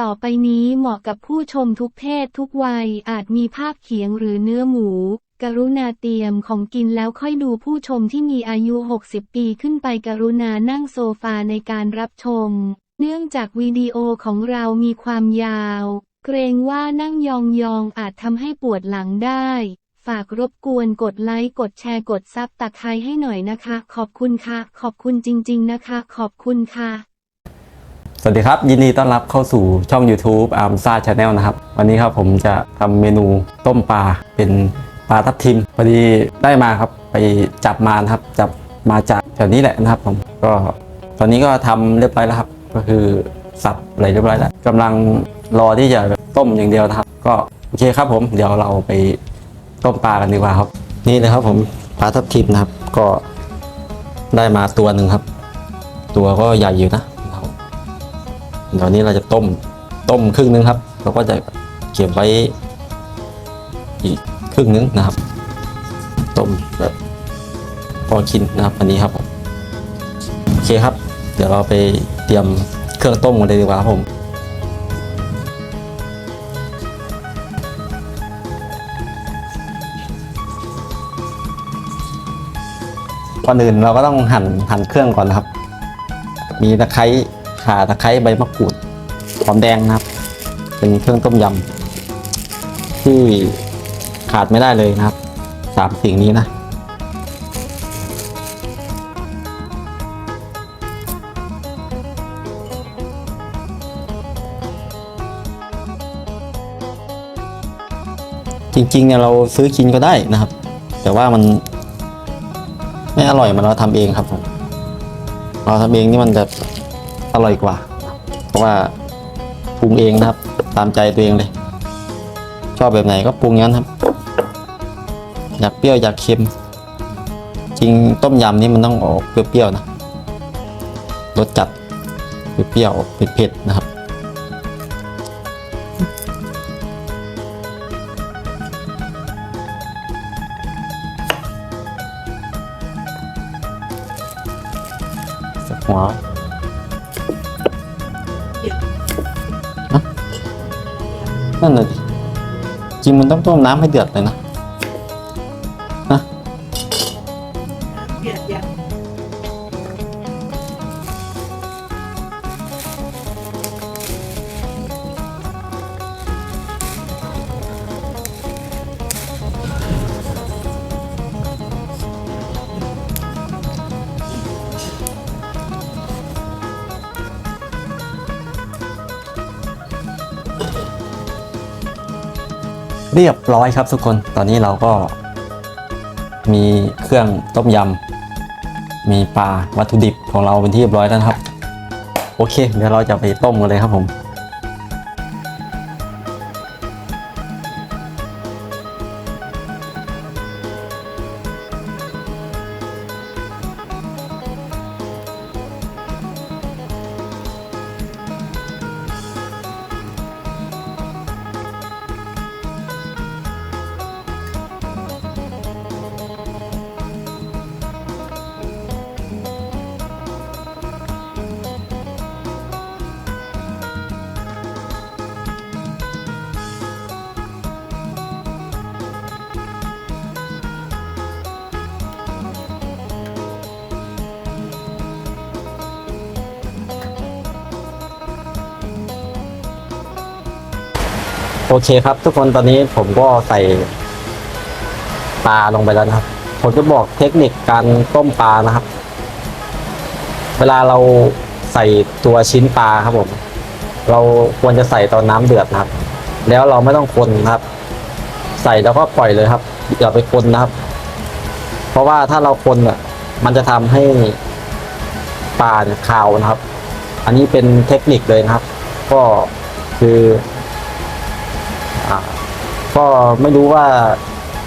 ต่อไปนี้เหมาะกับผู้ชมทุกเพศทุกวัยอาจมีภาพเขียงหรือเนื้อหมู กรุณาเตรียมของกินแล้วค่อยดูผู้ชมที่มีอายุ 60 ปีขึ้นไปกรุณานั่งโซฟาในการรับชม เนื่องจากวิดีโอของเรามีความยาว เกรงว่านั่งยองๆอาจทำให้ปวดหลังได้ ฝากรบกวนกดไลค์กดแชร์กดซับตะไคร้ให้หน่อยนะคะ ขอบคุณค่ะ ขอบคุณจริง ๆ นะคะ ขอบคุณค่ะ สวัสดีครับ ยินดีต้อนรับเข้าสู่ช่อง YouTube อาร์มซ่าชาแนลนะครับ วันนี้ครับผมจะทำเมนูต้มปลาเป็นปลาทับทิมพอดีได้มาครับไปจับมานะครับ จับมาจากแถวนี้แหละนะครับผมก็ตอนนี้ก็ทำเรียบร้อยแล้วครับ ก็คือสับอะไรเรียบร้อยแล้วกำลังรอที่จะต้มอย่างเดียวนะครับ ก็โอเคครับผมเดี๋ยวเราไปต้มปลากันดีกว่าครับ นี่เลยครับผมปลาทับทิมนะครับก็ได้มาตัวหนึ่งครับ ตัวก็ใหญ่อยู่นะ เดี๋ยวนี้เราจะต้มต้มครึ่งนึงครับเราก็จะเก็บไว้อีกครึ่งนึงนะครับ ต้มแบบพอกินนะครับอันนี้ครับผมโอเคครับ เดี๋ยวเราไปเตรียมเครื่องต้มกันเลยดีกว่าครับผมก่อนอื่นเราก็ต้องหั่นหั่นเครื่องก่อนนะครับ มีตะไคร้ ข่าตะไคร้ใบมะกรูดหอมแดงนะครับ เป็นเครื่องต้มยำที่ขาดไม่ได้เลยนะครับสามสิ่งนี้นะจริงๆเนี่ยเราซื้อกินก็ได้นะครับ แต่ว่ามันไม่อร่อยเหมันเราทำเองครับผมเราทำเองนี่มันจะ อร่อยกว่า เพราะว่าปรุงเองนะครับ ตามใจตัวเองเลย ชอบแบบไหนก็ปรุงอย่างนั้นครับ อยากเปรี้ยวอยากเค็ม จริงต้มยำนี่มันต้องออกเปรี้ยวๆนะรสจัดเปรี้ยวเผ็ดๆนะครับสักหัว นั่นน่ะจริงมันต้องต้มน้ำให้เดือดเลยนะ เรียบร้อยครับทุกคนตอนนี้เราก็มีเครื่องต้มยำมีปลาวัตถุดิบของเราเป็นที่เรียบร้อยแล้วครับ โอเค เดี๋ยวเราจะไปต้มกันเลยครับผม โอเคครับ ทุกคนตอนนี้ผมก็ใส่ปลาลงไปแล้วนะครับ ผมจะบอกเทคนิคการต้มปลานะครับ เวลาเราใส่ตัวชิ้นปลาครับผม เราควรจะใส่ตอนน้ำเดือดนะครับ แล้วเราไม่ต้องคนนะครับ ใส่แล้วก็ปล่อยเลยครับอย่าไปคนนะครับ เพราะว่าถ้าเราคนอะมันจะทำให้ปลาเนี่ยคาวนะครับ อันนี้เป็นเทคนิคเลยนะครับ ก็คือ อ่าก็ไม่รู้ว่า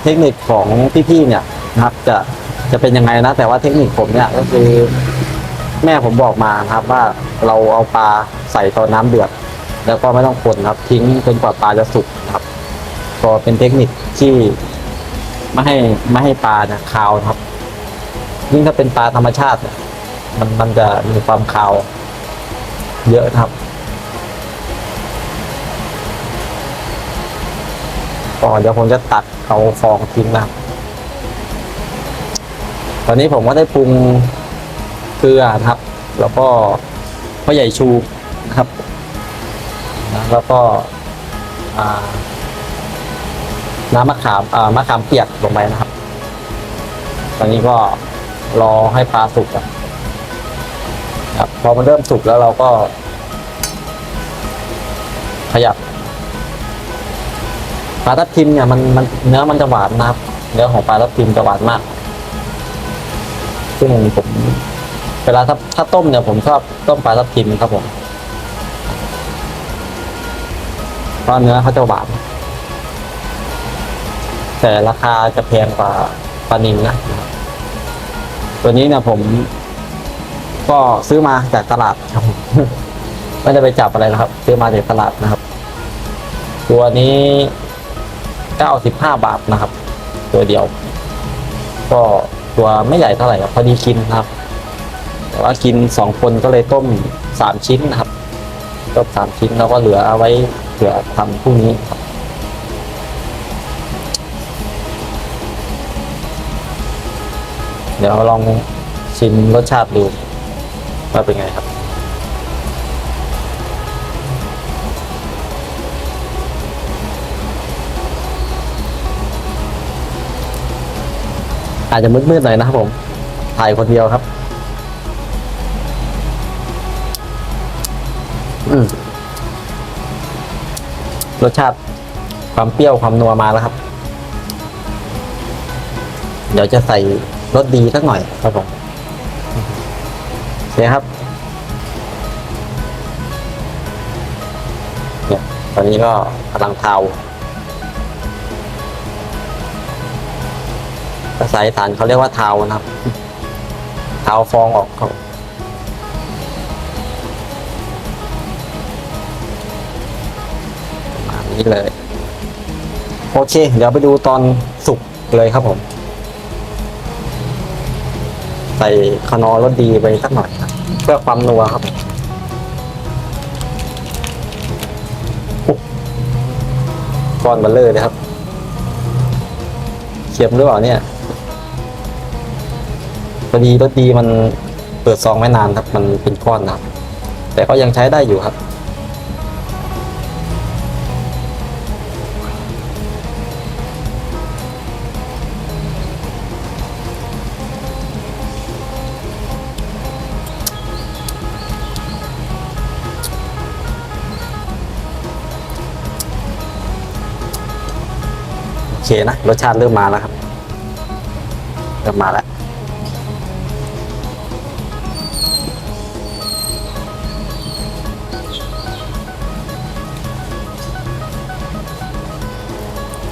เทคนิคของพี่ๆเนี่ยนะครับจะจะเป็นยังไงนะ แต่ว่าเทคนิคผมเนี่ยก็คือแม่ผมบอกมาครับว่าเราเอาปลาใส่ตอนน้ำเดือด แล้วก็ไม่ต้องคนครับ ทิ้งจนกว่าปลาจะสุกครับ ก็เป็นเทคนิคที่ไม่ให้ไม่ให้ปลาเนี่ยคาวครับ ยิ่งถ้าเป็นปลาธรรมชาติเนี่ยมันมันจะมีความคาว เยอะครับ ก็เดี๋ยวผมจะตัดเอาฟองทิ้งนะตอนนี้ผมก็ได้ปรุงเกลือครับ แล้วก็พ่อใหญ่ชูนะครับนะแล้วก็น้ำมะขามอ่ามะขามเปียกลงไปนะครับ ตอนนี้ก็รอให้ปลาสุกครับพอมันเริ่มสุกแล้วเราก็ ขยับ ปลาทับทิมเนี่ยมันมันเนื้อมันจะหวานนะครับ เนื้อของปลาทับทิมจะหวานมาก ซึ่งผมเวลาถ้าถ้าต้มเนี่ยผมชอบต้มปลาทับทิมครับผมเพราะเนื้อเขาจะหวาน แต่ราคาจะแพงกว่าปลานิลนะตัวนี้เนี่ยผม ก็ซื้อมาจากตลาดครับไม่ได้ไปจับอะไรนะครับ ซื้อมาจากตลาดนะครับ ตัวนี้ เก้าสิบห้าบาทนะครับ ตัวเดียว ก็ตัวไม่ใหญ่เท่าไหร่ครับพอดีกินนะครับ แต่ว่ากินสองคนก็เลยต้มสามชิ้นนะครับ ต้มสามชิ้นแล้วก็เหลือเอาไว้เผื่อทำพรุ่งนี้ครับเดี๋ยวลองชิมรสชาติดูว่าเป็นไงครับ อาจจะมืดๆหน่อยนะครับผมถ่ายคนเดียวครับ รสชาติความเปรี้ยวความนัวมาแล้วครับ เดี๋ยวจะใส่รสดีสักหน่อยครับผมโอเคครับเนี่ยตอนนี้ก็กำลังเทา ภาษาอีสานเขาเรียกว่าเทานะครับเทาฟองออกเขาประมาณนี้เลย โอเค เดี๋ยวไปดูตอนสุกเลยครับผม ใส่คานอรสดีไปสักหน่อยครับ เพื่อความนัวครับก้อนบัลเลอร์เลยครับเค็มหรือเปล่าเนี่ย พอดีรสดีมันเปิดซองไม่นานครับ มันเป็นก้อนนะครับ แต่ก็ยังใช้ได้อยู่ครับ โอเคนะ รสชาติเริ่มมาแล้วครับ เริ่มมาแล้ว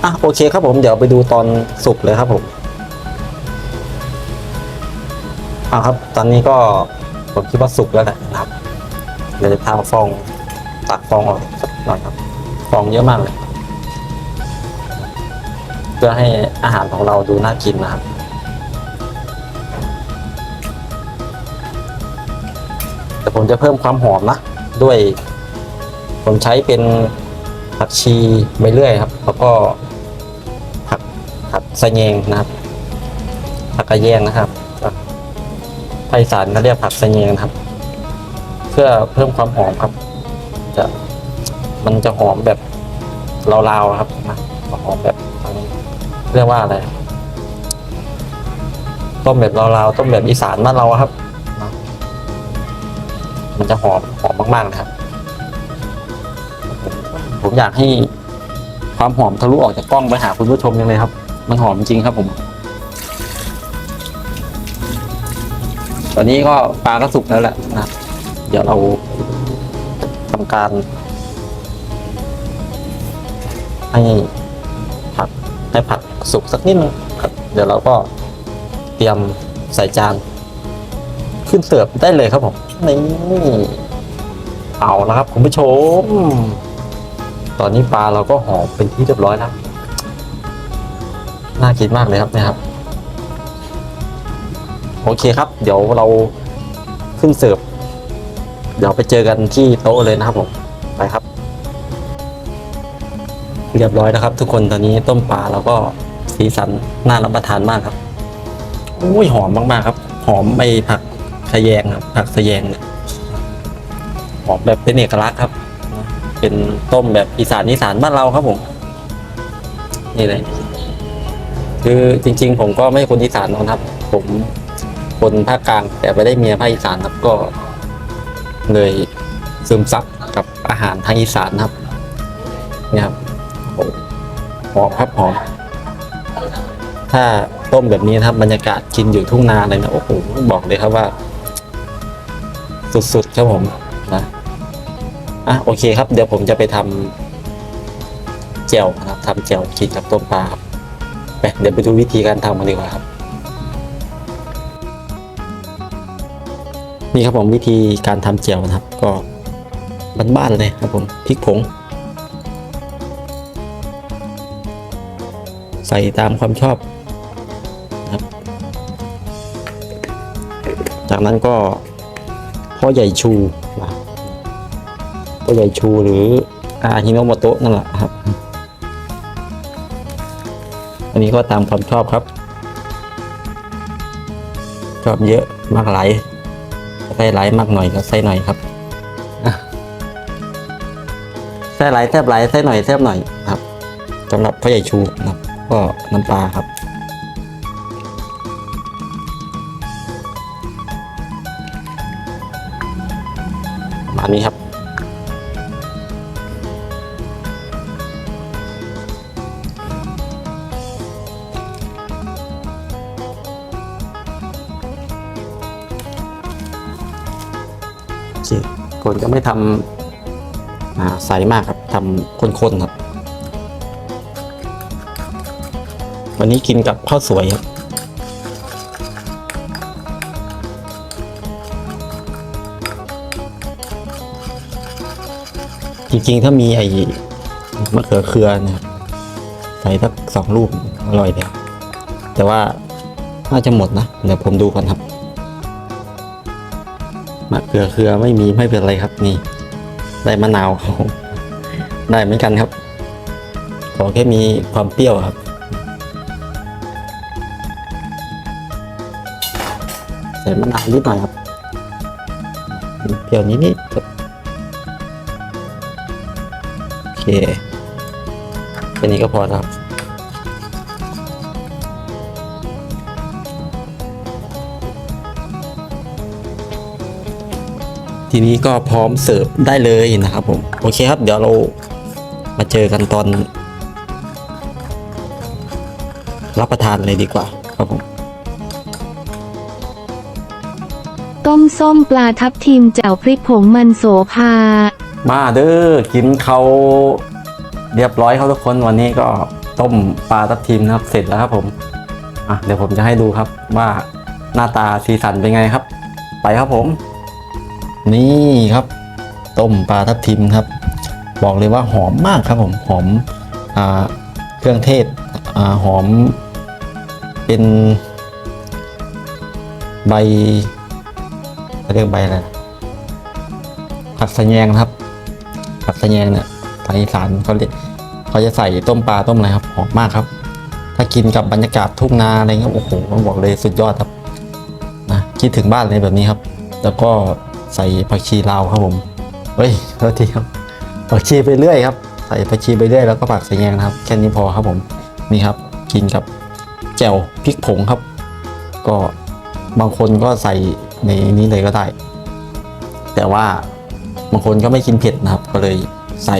อะโอเคครับผมเดี๋ยวไปดูตอนสุกเลยครับผมอ่าครับ ตอนนี้ก็ผมคิดว่าสุกแล้วแหละนะครับเดี๋ยวจะทำฟองตักฟองออกสักหน่อยครับ ฟองเยอะมากเลย เพื่อให้อาหารของเราดูน่ากินนะครับแต่ผมจะเพิ่มความหอมนะ ด้วย ผมใช้เป็นผักชีใบเลื่อยครับ แล้วก็ สะแยงนะครับ ผักกระแยงนะครับภาคอีสานเขาเรียกผักสะแยงนะครับ เพื่อเพิ่มความหอมครับ จะมันจะหอมแบบลาวๆครับนะหอมแบบเรียกว่าอะไรต้มแบบลาวๆต้มแบบอีสานบ้านเราครับ มันจะหอมหอมมากๆครับ ผมอยากให้ความหอมทะลุออกจากกล้องไปหาคุณผู้ชมยังเลยครับ มันหอมจริงครับผม ตอนนี้ก็ปลาก็สุกแล้วแหละนะ เดี๋ยวเราทำการให้ผักให้ผักสุกสักนิดนึงครับเดี๋ยวเราก็เตรียมใส่จาน ขึ้นเสิร์ฟได้เลยครับผมนี่เอาล้วครับคุณผู้ชม ตอนนี้ปลาเราก็หอมเป็นที่เรียบร้อยแล้ว น่ากินมากเลยครับนะครับ โอเคครับ เดี๋ยวเราขึ้นเสิร์ฟ เดี๋ยวไปเจอกันที่โต๊ะเลยนะครับผม ไปครับ เรียบร้อยแล้วครับ ทุกคนตอนนี้ต้มปลาแล้วก็สีสันน่ารับประทานมากครับอุ้ยหอมมากๆครับ หอมไอผักขะแยงครับผักสะแยงเนี่ยหอมแบบเป็นเอกลักษณ์ครับ เป็นต้มแบบอีสานอีสานบ้านเราครับผม นี่เลย คือจริง ๆ ผมก็ไม่คนอีสานหรอกครับ ผมคนภาคกลาง แต่ไปได้เมียภาคอีสานครับก็ เลยซึมซับกับอาหารทางอีสานครับเนี่ยครับหอมครับหอมถ้าต้มแบบนี้นะครับบรรยากาศกินอยู่ทุ่งนาเลยนะโอ้โหบอกเลยครับว่า สุดๆครับผมนะอะโอเคครับ เดี๋ยวผมจะไปทำแจ่วนะครับทำแจ่วกินกับต้มปลาครับ ไปเดี๋ยวไปดูวิธีการทำกันดีกว่าครับ นี่ครับผมวิธีการทำแจ่วนะครับ ก็บ้านๆเลยครับผมพริกผง ใส่ตามความชอบครับ จากนั้นก็พ่อใหญ่ชูนะพ่อใหญ่ชูหรืออาฮิโนโมโตะนั่นแหละครับ อันนี้ก็ตามความชอบครับ ชอบเยอะมากหลายใส่หลายมากหน่อยก็ใส่หน่อยครับอะใส่หลายแทบหลายใส่หน่อยแทบหน่อยครับสำหรับพ่อใหญ่ชูนะครับ ก็น้ำปลาครับประมาณนี้ครับ นก็ไม่ทำอ่าใสมากครับทำข้นๆครับ วันนี้กินกับข้าวสวยครับจริงๆ ถ้ามีไอ้มะเขือเคือนะครับใส่สักสองลูกอร่อยเลยแต่ว่าน่าจะหมดนะ เดี๋ยวผมดูก่อนครับ มะเขือเคือไม่มีไม่เป็นไรครับนี่ ได้มะนาว ได้เหมือนกันครับ ขอแค่มีความเปรี้ยวครับ ใส่มะนาวนิดหน่อยครับเปรี้ยวนิดนิดโอเคแค่นี้ก็พอครับ ทีนี้ก็พร้อมเสิร์ฟได้เลยนะครับผมโอเคครับ เดี๋ยวเรามาเจอกันตอน รับประทานเลยดีกว่าครับผมต้มส้มปลาทับทิมแจ่วพริกผงมันโสภา มาเด้อกินเขาวเรียบร้อยครับทุกคนวันนี้ก็ต้มปลาทับทิมนะครับ เสร็จแล้วครับผมอะเดี๋ยวผมจะให้ดูครับว่าหน้าตาสีสันเป็นไงครับ ไปครับผม นี่ครับ ต้มปลาทับทิมครับ บอกเลยว่าหอมมากครับผมหอมอเครื่องเทศอหอม เป็นใบเขาเรียกใบอะไรผักสะแยงครับผักสะแยงเนี่ยทางอีสานเขาเรียกเขาจะใส่ต้มปลาต้มอะไรครับหอมมากครับ ถ้ากินกับบรรยากาศทุ่งนาอะไรเงี้ยโอ้โหต้องบอกเลยสุดยอดครับนะคิดถึงบ้านเลยแบบนี้ครับ แล้วก็ ใส่ผักชีลาวครับผมเฮ้ยโทษทีครับผักชีไปเรื่อยครับ ใส่ผักชีไปเรื่อยแล้วก็ผักสะแยงนะครับ แค่นี้พอครับผมนี่ครับกินกับแจ่วพริกผงครับ ก็บางคนก็ใส่ในนี้เลยก็ได้ แต่ว่าบางคนก็ไม่กินเผ็ดนะครับ ก็เลยใส่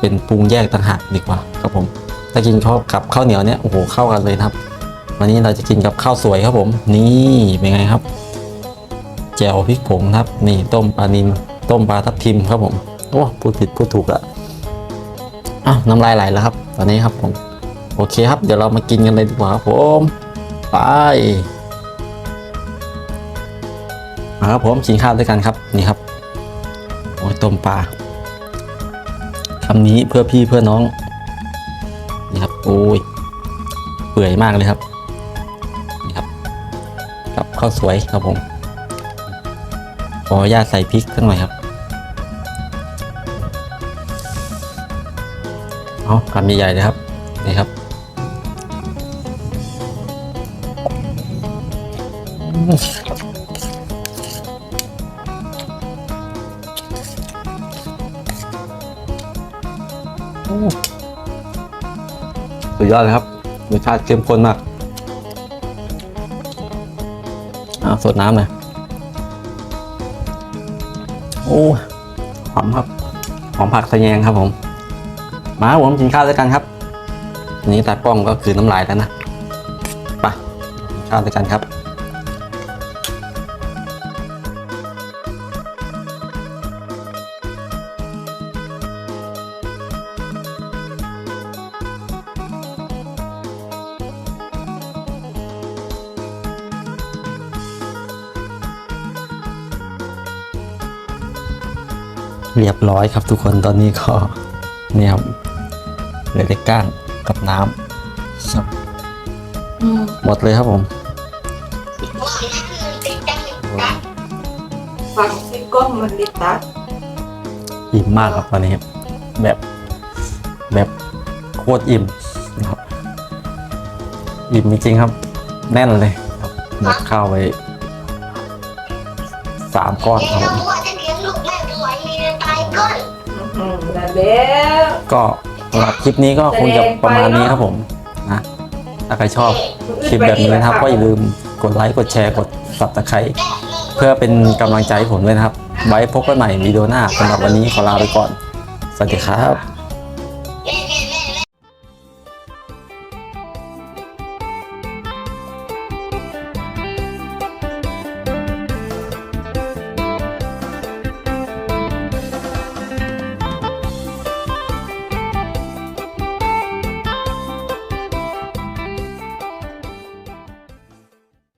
เป็นปรุงแยกต่างหากดีกว่าครับผม ถ้ากินข้าวกับข้าวเหนียวเนี่ยโอ้โหเข้ากันเลยนะครับ วันนี้เราจะกินกับข้าวสวยครับผม นี่เป็นไงครับ แจ่วพริกผงครับนี่ต้มปลานินต้มปลาทับทิมครับผมโอ้พูดผิดพูดถูกละอ้าวน้ำลายไหลแล้วครับ ตอนนี้ครับผมโอเคครับ เดี๋ยวเรามากินกันเลยดีกว่าครับผมไปมาครับผมกินข้าวด้วยกันครับนี่ครับโอ้ยต้มปลาคำนี้เพื่อพี่เพื่อน้องนี่ครับโอ้ยเปื่อยมากเลยครับนี่ครับกับข้าวสวยครับผม ขออนุญาตใส่พริกสักหน่อยครับ เอาคำใหญ่ๆเลยครับ นี่ครับสุดยอดเลยครับรสชาติเข้มข้นมาก อ่าสดน้ำหน่อย โอ้หอมครับหอมผักสะแยงครับผมมาผมกินข้าวด้วยกันครับ นี้ตากล้องก็คือน้ำลายแล้วนะไปกินข้าวด้วยกันครับ เรียบร้อยครับทุกคนตอนนี้ก็เนี่ยครับเหลือแต่ก้างกับน้ำครับหมดเลยครับผมฟังซิก้มมันลิตัสอิ่มมากครับตอนนี้แบบแบบโคตรอิ่มนะครับอิ่มจริงๆครับ แน่นเลยครับหมดข้าวไปสามก้อนครับผม แล้วก็สำหรับคลิปนี้ก็คงจะประมาณนี้ครับผมนะถ้าใครชอบคลิปแบบนี้นะครับ ก็อย่าลืมกดไลค์กดแชร์กด subscribe เพื่อเป็นกำลังใจให้ผมด้วยนะครับ ไว้พบกันใหม่วิดีโอหน้าสำหรับวันนี้ขอลาไปก่อน สวัสดีครับ